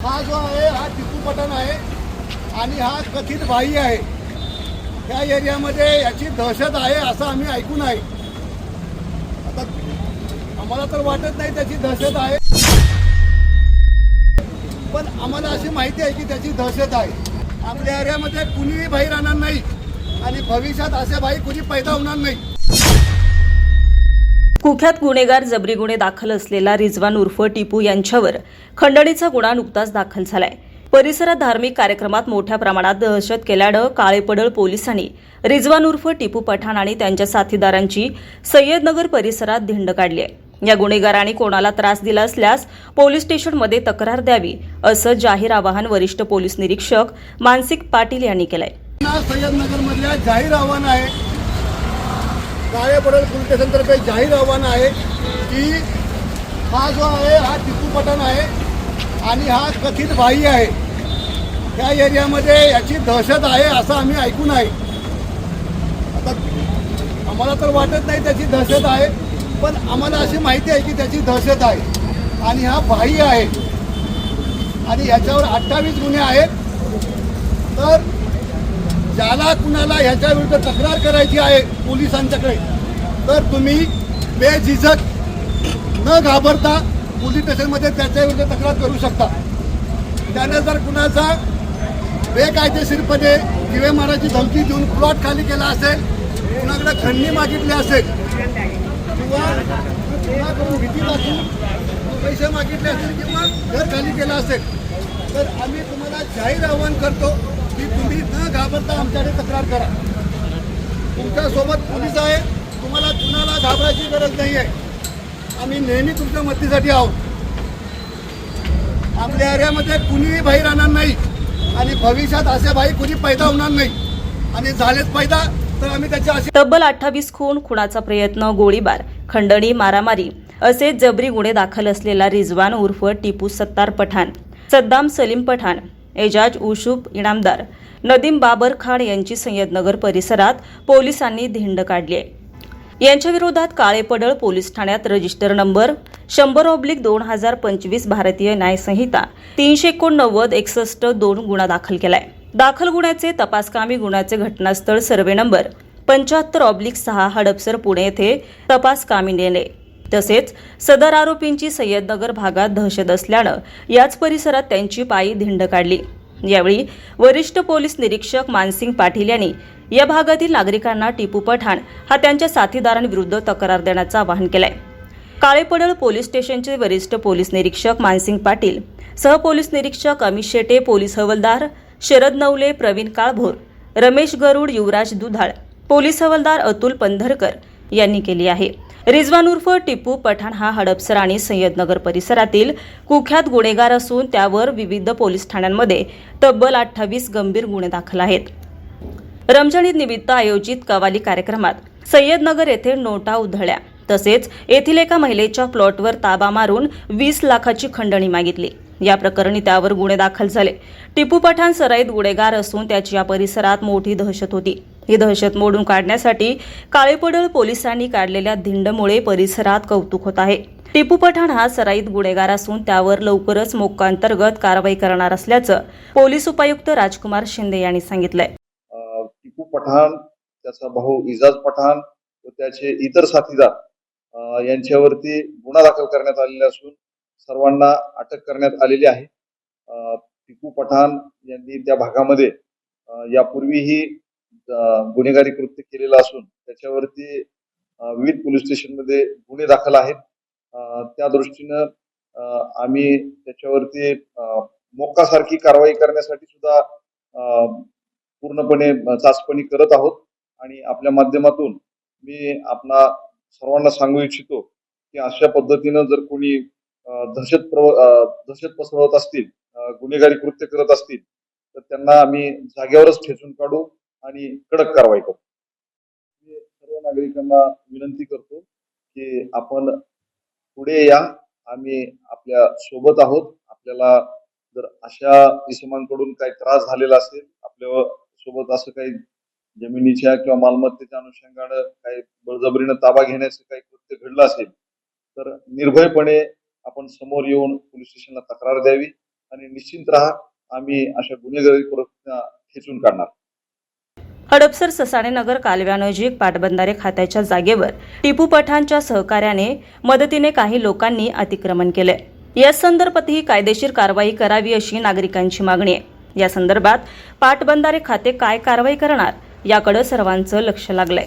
हा जो आहे हा टिपू पठाण आहे आणि हा कथित भाई आहे. त्या एरियामध्ये याची दहशत आहे असं आम्ही ऐकून आहे आता आम्हाला तर वाटत नाही त्याची दहशत आहे. पण आम्हाला अशी माहिती आहे की त्याची दहशत आहे. आपल्या एरियामध्ये कुणीही भाई राहणार नाही आणि भविष्यात असे भाई कुणी पैदा होणार नाही. कुख्यात गुन्हेगार जबरी गुन्हे दाखल असलेला रिजवान उर्फ टिपू यांच्यावर खंडणीचा गुन्हा नुकताच दाखल झालाय. परिसरात धार्मिक कार्यक्रमात मोठ्या प्रमाणात दहशत केल्यानं काळेपडळ पोलिसांनी रिजवान उर्फ टिपू पठाण आणि त्यांच्या साथीदारांची सय्यदनगर परिसरात धिंड काढली आहे. या गुन्हेगारांनी कोणाला त्रास दिला असल्यास पोलीस स्टेशनमध्ये तक्रार द्यावी असं जाहीर आवाहन वरिष्ठ पोलीस निरीक्षक मानसिक पाटील यांनी केलंय. सय्यदनगर मधल्या जाहीर आव्हान आहे काळे पडल पोलीस स्टेशनतर्फे जाहीर आव्हान आहे की हा जो आहे हा टिपू पठाण आहे आणि हा कथित भाई आहे त्या एरियामध्ये याची दहशत आहे असं आम्ही ऐकून आहे आता आम्हाला तर वाटत नाही त्याची दहशत आहे पण आम्हाला अशी माहिती आहे की त्याची दहशत आहे आणि हा भाई आहे आणि याच्यावर अठ्ठावीस गुन्हे आहेत. तर ज्याला कुणाला ह्याच्या विरुद्ध तक्रार करायची आहे पोलिसांच्याकडे तर तुम्ही बेझिझक न घाबरता पोलीस स्टेशनमध्ये त्याच्याविरुद्ध तक्रार करू शकता. त्याने जर कुणाचा बेकायदेशीरपणे दिवे मारायची धमकी देऊन प्लॉट खाली केला असेल कुणाकडे खंडणी मागितली असेल किंवा कुणाकडून भीती दाखवून पैसे मागितले असेल किंवा घर खाली केला असेल तर आम्ही तुम्हाला जाहीर आवाहन करतो की तुम्ही न घाबरता आमच्याकडे तक्रार करा. तुमच्यासोबत पोलीस आहे तुम्हाला कुणाला घाबरायची गरज नाही आहे आम्ही नेहमी तुमच्या मदतीसाठी आहोत. आपल्या एरियामध्ये कुणीही भाई राहणार नाही आणि भविष्यात असे भाई कुणी पैदा होणार नाही. आणि झालेच पैदा तर आम्ही त्याच्या अशी तब्बल अठ्ठावीस खून खुणाचा प्रयत्न गोळीबार खंडणी मारामारी असे जबरी गुन्हे दाखल असलेला रिजवान उर्फ टिपू सत्तार पठाण सद्दाम सलीम पठाण एजाज उशुफ इनामदार नदीम बाबर खान यांची संयदनगर परिसरात पोलिसांनी धिंड काढली आहे. यांच्या विरोधात काळेपडळ पोलीस ठाण्यात रजिस्टर नंबर शंभर ऑब्लिक दोन हजार पंचवीस भारतीय न्यायसंहिता तीनशे एकोणनव्वद एकसष्ट दोन गुन्हा दाखल केलाय. दाखल गुन्ह्याचे तपासकामी गुन्ह्याचे घटनास्थळ सर्वे नंबर पंच्याहत्तर ऑब्लिक सहा हडपसर पुणे येथे तपासकामी नेले. तसेच सदर आरोपींची सय्यदनगर भागात दहशत असल्यानं याच परिसरात त्यांची पायी धिंड काढली. यावेळी वरिष्ठ पोलीस निरीक्षक मानसिंग पाटील यांनी या भागातील नागरिकांना टिपू पठाण हा त्यांच्या साथीदारांविरुद्ध तक्रार देण्याचं आवाहन केलंय. काळेपडळ पोलीस स्टेशनचे वरिष्ठ पोलीस निरीक्षक मानसिंग पाटील सहपोलीस निरीक्षक अमित शेटे पोलीस हवलदार शरद नवले प्रवीण काळभोर रमेश गरुड युवराज दुधाळ पोलीस हवलदार अतुल पंधरकर यांनी केली आहे. रिजवान उर्फ टिपू पठाण हा हडपसर आणि सय्यदनगर परिसरातील कुख्यात गुन्हेगार असून त्यावर विविध पोलीस ठाण्यांमध्ये तब्बल अठ्ठावीस गंभीर गुन्हे दाखल आहेत. रमजान ईद निमित्त आयोजित कवाली कार्यक्रमात सय्यदनगर येथे नोटा उधळल्या. तसेच येथील एका महिलेच्या प्लॉटवर ताबा मारून वीस लाखाची खंडणी मागितली. या प्रकरणी त्यावर गुन्हे दाखल झाले. टिपू पठाण सराईत गुन्हेगार असून त्याची या परिसरात मोठी दहशत होती. ही दहशत मोडून काढण्यासाठी काळेपडळ पोलिसांनी काढलेल्या धिंडमुळे परिसरात कौतुक होत आहे. टिपू पठाण हा सराईत गुन्हेगार असून त्यावर लवकरच मोक्कांतर्गत कारवाई करणार असल्याचं पोलीस उपायुक्त राजकुमार शिंदे यांनी सांगितलंय. टिपू पठाण त्याचा भाऊ इजाज पठाण व त्याचे इतर साथीदार यांच्यावरती गुन्हा दाखल करण्यात आलेला असून सर्वांना अटक करण्यात आलेली आहे. टिपू पठाण यांनी त्या भागामध्ये यापूर्वीही गुन्हेगारी कृत्य केलेलं असून त्याच्यावरती विविध पोलीस स्टेशनमध्ये गुन्हे दाखल आहेत. त्या दृष्टीनं आम्ही त्याच्यावरती मोक्कासारखी कारवाई करण्यासाठी सुद्धा पूर्णपणे चाचपणी करत आहोत. आणि आपल्या माध्यमातून मी आपणा सर्वांना सांगू इच्छितो की अशा पद्धतीनं जर कोणी दहशत प्रव दहशत पसरवत असतील गुन्हेगारी कृत्य करत असतील तर त्यांना आम्ही जागेवरच ठेचून काढू. आणि कडक कारवाई करू. मी सर्व नागरिकांना विनंती करतो की आपण पुढे या. आम्ही आपल्यासोबत आहोत. आपल्याला जर अशा इसमांकडून काही त्रास झालेला असेल आपल्यासोबत असं काही जमिनीच्या किंवा मालमत्तेच्या अनुषंगानं काही बळजबरीनं ताबा घेण्याचं काही कृत्य घडलं असेल तर निर्भयपणे आपण समोर येऊन पोलीस स्टेशनला तक्रार द्यावी आणि निश्चिंत राहा. आम्ही अशा गुन्हेगारी प्रवृत्तींना खेचून काढणार. हडपसर ससाणेनगर कालव्यानजीक पाटबंधारे खात्याच्या जागेवर टिपू पठाणच्या सहकार्याने मदतीने काही लोकांनी अतिक्रमण केले. या संदर्भातही कायदेशीर कारवाई करावी अशी नागरिकांची मागणी आहे. या संदर्भात पाटबंधारे खाते काय कारवाई करणार याकडे सर्वांचं लक्ष लागलंय.